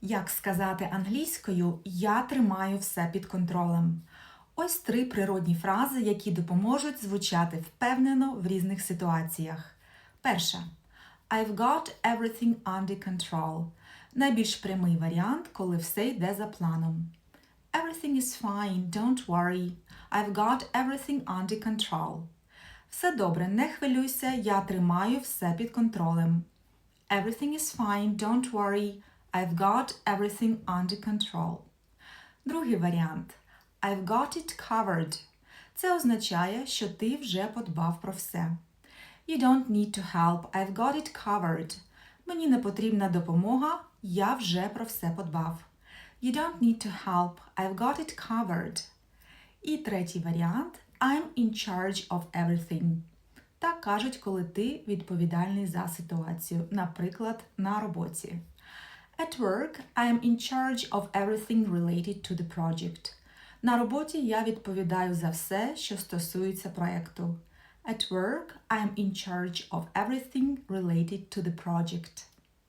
Як сказати англійською Я тримаю все під контролем. Ось три природні фрази, які допоможуть звучати впевнено в різних ситуаціях. Перша. I've got everything under control. Найбільш прямий варіант, коли все йде за планом. Everything is fine, don't worry. I've got everything under control. Все добре, не хвилюйся, я тримаю все під контролем. Everything is fine, don't worry. I've got everything under control. Другий варіант. I've got it covered. Це означає, що ти вже подбав про все. You don't need to help. I've got it covered. Мені не потрібна допомога, я вже про все подбав. You don't need to help. I've got it covered. І третій варіант I'm in charge of everything. Так кажуть, коли ти відповідальний за ситуацію, наприклад, на роботі. At work, I am in charge of everything related to the project. На роботі я відповідаю за все, що стосується проекту. At work, I am in charge of everything related to the project.